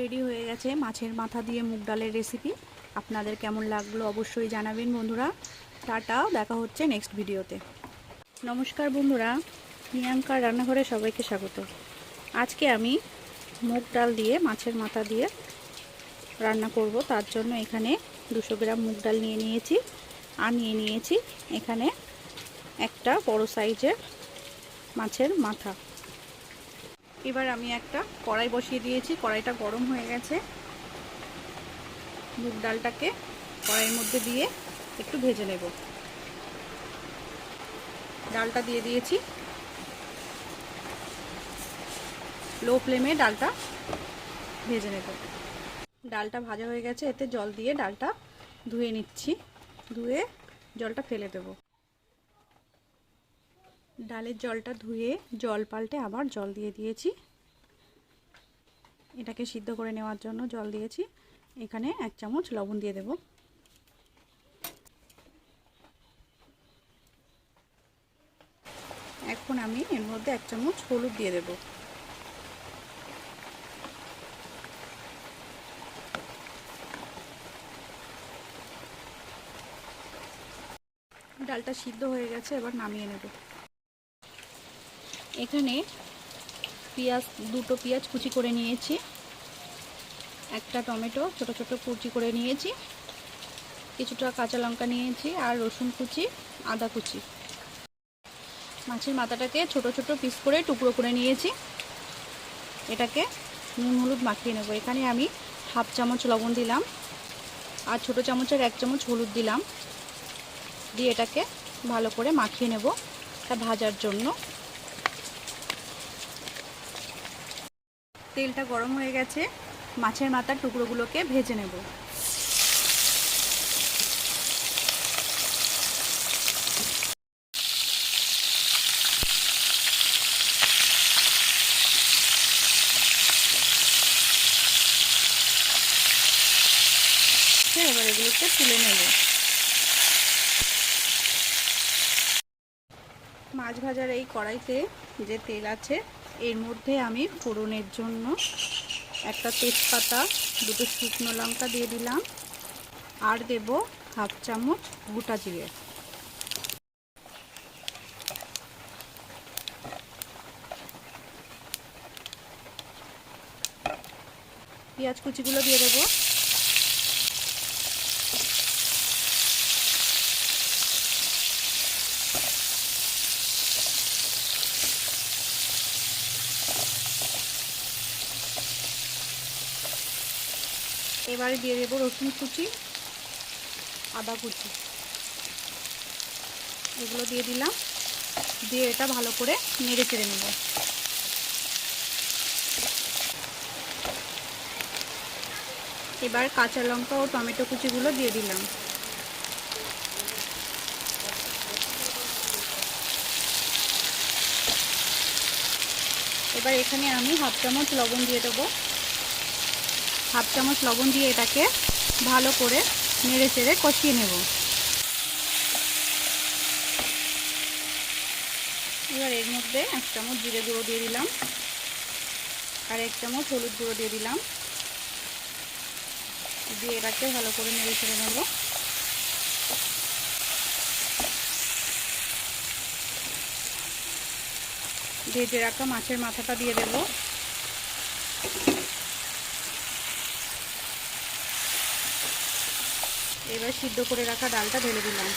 Ready হয়ে গেছে মাছের মাথা দিয়ে মুগ ডালের রেসিপি আপনাদের কেমন লাগল অবশ্যই জানাবেন বন্ধুরা। টাটা, দেখা হচ্ছে নেক্সট ভিডিওতে। নমস্কার বন্ধুরা প্রিয়াঙ্কার রান্নাঘরে সবাইকে স্বাগত। আজকে আমি মুগ ডাল দিয়ে, মাছের মাথা দিয়ে রান্না করব। তার জন্য এখানে দুশো গ্রাম মুগ ডাল নিয়ে নিয়েছি। আর নিয়ে নিয়েছি এখানে একটা বড় সাইজের মাছের মাথা। এবার আমি একটা কড়াই বসিয়ে দিয়েছি। কড়াইটা গরম হয়ে গেছে। মুগ ডালটাকে কড়াইয়ের মধ্যে দিয়ে একটু ভেজে নেব। ডালটা দিয়ে দিয়েছি। লো ফ্লেমে ডালটা ভেজে নেব। ডালটা ভাজা হয়ে গেছে। এতে জল দিয়ে ডালটা ধুয়ে নিচ্ছি। ধুয়ে জলটা ফেলে দেব। ডালের জলটা ধুয়ে জল পাল্টে আবার জল দিয়ে দিয়েছি। এটাকে সিদ্ধ করে নেওয়ার জন্য জল দিয়েছি। এখানে এক চামচ লবণ দিয়ে দেব। এখন আমি এর মধ্যে এক চামচ হলুদ দিয়ে দেব। ডালটা সিদ্ধ হয়ে গেছে, এবার নামিয়ে নেব। এখানে পেঁয়াজ, দুটো পেঁয়াজ কুচি করে নিয়েছি। একটা টমেটো, ছোট ছোট কুচি করে নিয়েছি। কিছুটা কাঁচা লঙ্কা নিয়েছি আর রসুন কুচি, আদা কুচি। মাছের মাথাটাকে ছোট ছোট পিস করে টুকরো করে নিয়েছি। এটাকে নুন হলুদ মাখিয়ে নেব। এখানে আমি হাফ চামচ লবণ দিলাম আর ছোট চামচের এক চামচ হলুদ দিলাম। দিয়ে এটাকে ভালো করে মাখিয়ে নেব। তা ভাজার জন্য। তেলটা গরম হয়ে গেছে, মাছের মাথার টুকরোগুলোকে ভেজে নেব। এবার এগুলোকে তুলে নেব। মাছ ভাজার এই কড়াইতে যে তেল আছে এর মধ্যে আমি ফোড়নের জন্য একটা তেজপাতা, দুটো শুকনো লঙ্কা দিয়ে দিলাম। আর দেব হাফ চামচ গোটা জিরে। পেঁয়াজ কুচিগুলো দিয়ে দেবো। এবারে দিয়ে দেবো রসুন কুচি, আদা কুচি। এগুলো দিয়ে দিলাম। দিয়ে এটা ভালো করে নেড়ে চেড়ে নেব। এবার কাঁচা লঙ্কা ও টমেটো কুচিগুলো দিয়ে দিলাম। এবার এখানে আমি হাফ চামচ লবণ দিয়ে দেবো। হাফ চামচ লবণ দিয়ে এটাকে ভালো করে নেড়ে চেড়ে কষিয়ে নেব। এবার এর মধ্যে এক চামচ জিরে গুঁড়ো দিয়ে দিলাম আর এক চামচ হলুদ গুঁড়ো দিয়ে দিলাম। দিয়ে এটাকে ভালো করে নেড়ে ছেড়ে নেব। ভেজে রাখা মাছের মাথাটা দিয়ে দেবো। এবার সিদ্ধ করে রাখা ডালটা ঢেলে দিলাম।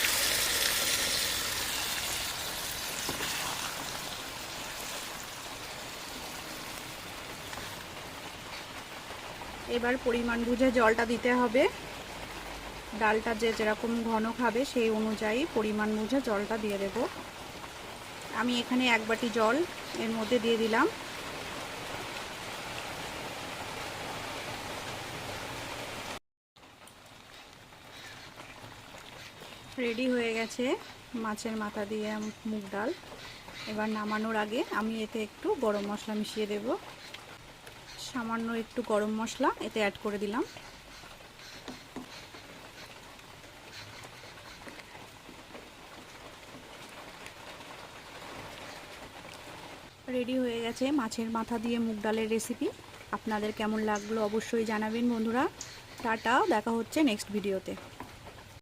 এবার পরিমাণ বুঝে জলটা দিতে হবে। ডালটা যে যেরকম ঘন খাবে সেই অনুযায়ী পরিমাণ বুঝে জলটা দিয়ে দেব। আমি এখানে এক বাটি জল এর মধ্যে দিয়ে দিলাম। রেডি হয়ে গেছে মাছের মাথা দিয়ে মুগ ডাল। এবার নামানোর আগে আমি এতে একটু গরম মশলা মিশিয়ে দেব। সামান্য একটু গরম মশলা এতে অ্যাড করে দিলাম। রেডি হয়ে গেছে মাছের মাথা দিয়ে মুগ ডালের রেসিপি আপনাদের কেমন লাগল অবশ্যই জানাবেন বন্ধুরা। টাটা, দেখা হচ্ছে নেক্সট ভিডিওতে